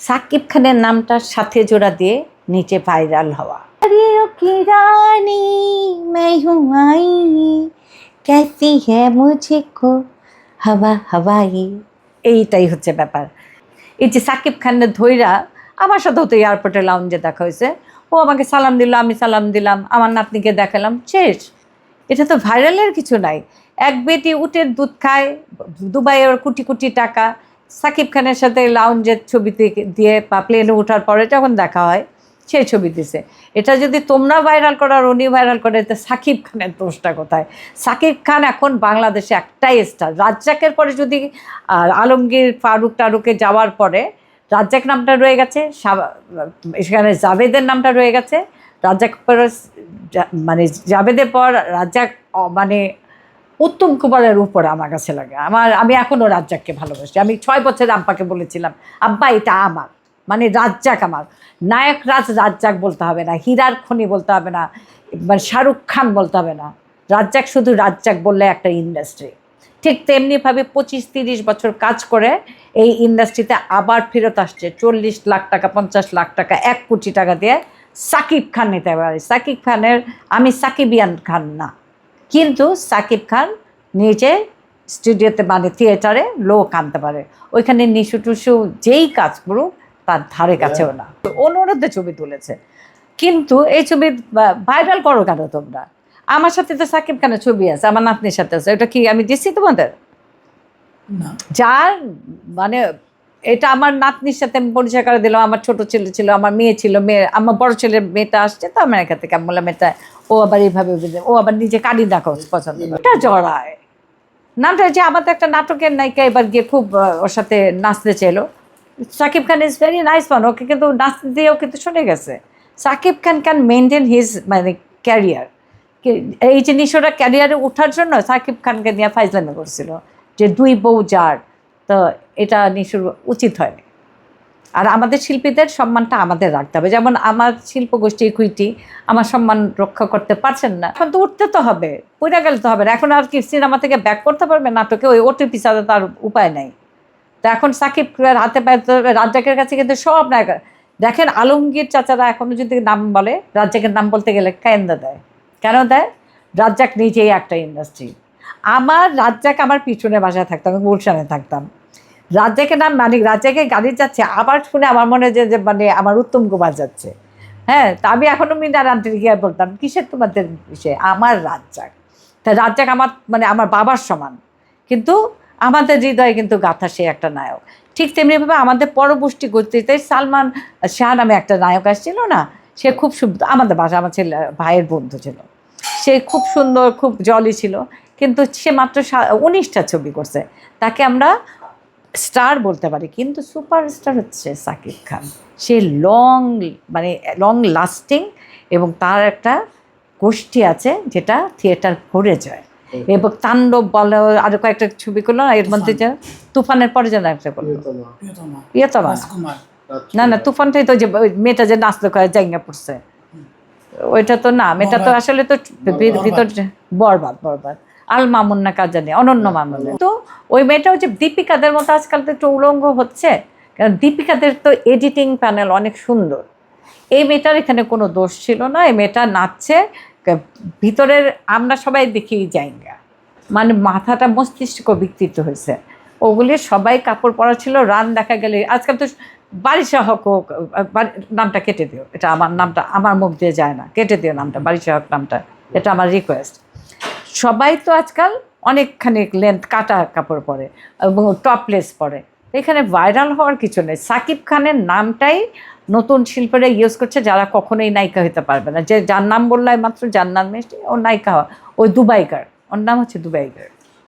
সাকিব খানের নামটার সাথে জোড়া দিয়ে নিচে ভাইরাল হওয়া अरे ओ की रानी मैं हूँ आई कैसी है मुझे को हवा हवाई এইটাই হচ্ছে ব্যাপার এই যে সাকিব খানের ধৈরা আমার সাথেও তো এয়ারপোর্টে লাউঞ্জে দেখা হয়েছে ও আমাকে সালাম দিল আমি সালাম দিলাম আমার নাতনিকে দেখালাম শেষ এটা তো ভাইরালের কিছু নাই এক বেটি উটের দুধ খায় দুবাইয়ের কোটি কোটি টাকা সাকিব খানের সাথে লাউঞ্জের ছবি দিয়ে- বা প্লেনে ওঠার পরে যখন দেখা হয় সেই ছবি দিছে। এটা যদি তোমরা ভাইরাল করো আর উনি ভাইরাল করে, তো সাকিব খানের দোষটা কোথায়? সাকিব খান এখন বাংলাদেশে একটাই স্টার রাজ্জাকের পরে যদি আলমগীর, ফারুক টারুকে যাওয়ার পরে, রাজ্জাক নামটা রয়ে গেছে এখানে জাভেদের নামটা রয়ে গেছে। রাজ্জাক পরে মানে জাভেদের পর, রাজ্জাক মানে উত্তম কুমারের উপরে আমার কাছে লাগে। আমার, আমি এখনও রাজ্জাককে ভালোবাসি। আমি ছয় বছর আব্বাকে বলেছিলাম, আব্বা, এটা আমার। মানে রাজ্জাক আমার। নায়ক রাজ রাজ্জাক বলতে হবে না, হীরার খনি বলতে হবে না মানে শাহরুখ খান বলতে হবে না। রাজ্জাক শুধু রাজ্জাক বললে একটা ইন্ডাস্ট্রি ঠিক তেমনিভাবে পঁচিশ তিরিশ বছর কাজ করে এই ইন্ডাস্ট্রিতে আবার ফেরত আসছে, চল্লিশ লাখ টাকা, পঞ্চাশ লাখ টাকা, এক কোটি টাকা দিয়ে সাকিব খান নিতে পারে। সাকিব খানের, আমি সাকিবিয়ান খান না। কিন্তু সাকিব খান নিজে স্টুডিওতে মানে থিয়েটারে লোক আনতে পারে। ওইখানে নিশু টুসু যেই কাজ করুক তার ধারে কাছেও না। অনুরোধে ছবি তুলেছে। কিন্তু এই ছবি ভাইরাল করো কেন তোমরা? আমার সাথে তো সাকিব খানের ছবি আছে আমার নাতনির সাথে আছে। ওটা কি আমি দিচ্ছি তোমাদের? যার মানে এটা আমার নাতনির সাথে আমি পরিচয় করে দিলাম। আমার ছোট ছেলে ছিল, আমার মেয়ে ছিল, মেয়ে, আমার বড় ছেলের মেয়েটা আসছে তো আমেরিকা থেকে। আমি বললাম, এটা ও আবার এইভাবে ও আবার নিজে কালি দেখো, পছন্দ। এটা জড়ায়। নামটা যে আমাদের একটা নাটকের নায়িকা এবার গিয়ে খুব ওর সাথে নাচতে চাইলো। Shakib Khan is very nice man okay কিন্তু নাচতে দিয়েও কিন্তু শুনে গেছে। Shakib Khan can maintain his মানে ক্যারিয়ার এই জিনিসটা ক্যারিয়ারে ওঠার জন্য সাকিব খানকে নিয়ে ফাইজলামি করছিল যে দুই বউ যার। তো এটা নিশুর উচিত হয়নি। আর আমাদের শিল্পীদের সম্মানটা আমাদের রাখতে হবে। যেমন আমার শিল্পগোষ্ঠী কুইটি আমার সম্মান রক্ষা করতে পারছেন না। এখন তো উঠতে তো হবে, পড়ে গেলে তো হবে না। এখন আর কি সিনেমা থেকে ব্যাক করতে পারবে নাটকে, ওই ওটিপি ছাড়া তার উপায় নাই। তো এখন সাকিব হাতে পায়ে রাজ্জাকের কাছে কিন্তু সব নায়ক। দেখেন আলমগীর চাচারা এখনও যদি নাম বলে, রাজ্জাকের নাম বলতে গেলে কেন্দ্র দেয়? কেন দেয়? রাজ্জাক নিজেই একটা ইন্ডাস্ট্রি আমার রাজ্জাক আমার পিছনে বাসায় থাকতাম আমি গুলশানে থাকতাম। রাজ্জাকের নাম মানে রাজ্জাকে গাড়ি যাচ্ছে, আবার শুনে আমার মনে হয় যে মানে আমার উত্তম কুমার যাচ্ছে। হ্যাঁ তা আমি এখনও মিনার আন্টির গিয়ে বলতাম, কিসের তোমাদের বিষয়ে? আমার রাজ্জাক। তা রাজ্জাক আমার মানে আমার বাবার সমান। কিন্তু আমাদের হৃদয়ে কিন্তু গাথা সে একটা নায়ক। ঠিক তেমনিভাবে আমাদের পরবর্তী গতিতে সালমান শাহ নামে একটা নায়ক আসছিল না? সে খুব সুন্দর আমাদের বাসা, আমার ছেলে, ভাইয়ের বন্ধু ছিল। সে খুব সুন্দর, খুব জলি ছিল। কিন্তু সে মাত্র উনিশটা ছবি করছে। তাকে আমরা স্টার বলতে পারি কিন্তু সুপারস্টার হচ্ছে সাকিব খান। সে লং মানে লং লাস্টিং এবং তার একটা গোষ্ঠী আছে যেটা থিয়েটার ভরে যায়। এবং তাণ্ডব বলো আরও কয়েকটা ছবি করল না এর মধ্যে যে তুফানের পরে যেন একটা করল প্রিয়তমা। না না তুফানটাই তো যে ওই মেয়েটা যে নাচলো করে জায়গা পড়ছে। ওইটা তো না মেয়েটা তো আসলে তো ভিতর বরবাদ বরবাদ। আল মামুন না কাজ জানি? অনন্য মামুন। তো ওই মেয়েটাও যে দীপিকাদের মতো আজকাল তো একটু উলঙ্গ হচ্ছে। কারণ দীপিকাদের তো এডিটিং প্যানেল অনেক সুন্দর। এই মেয়েটার এখানে কোনো দোষ ছিল না। এই মেয়েটা নাচছে। ভিতরের আমরা সবাই দেখি জায়গা। মানে মাথাটা মস্তিষ্ক বিকৃত হয়েছে। ওগুলি সবাই কাপড় পরা ছিল। রান দেখা গেলে আজকাল তো বারিশা হক হোক, নামটা কেটে দিও। এটা আমার নামটা আমার মুখ দিয়ে যায় না। কেটে দিও নামটা বারিশা হক নামটা। এটা আমার রিকোয়েস্ট সবাই তো আজকাল অনেকখানি লেন্থ কাটা কাপড় পরে, এবং টপলেস পরে। এখানে ভাইরাল হওয়ার কিছু নেই। সাকিব খানের নামটাই নতুন শিল্পীরা ইউজ করছে, যারা কখনোই নায়িকা হতে পারবে না। যে যার নাম বললাই মাত্র যার নাম ও নায়িকা হওয়া ওই দুবাইকার। ওর নাম হচ্ছে দুবাইকার।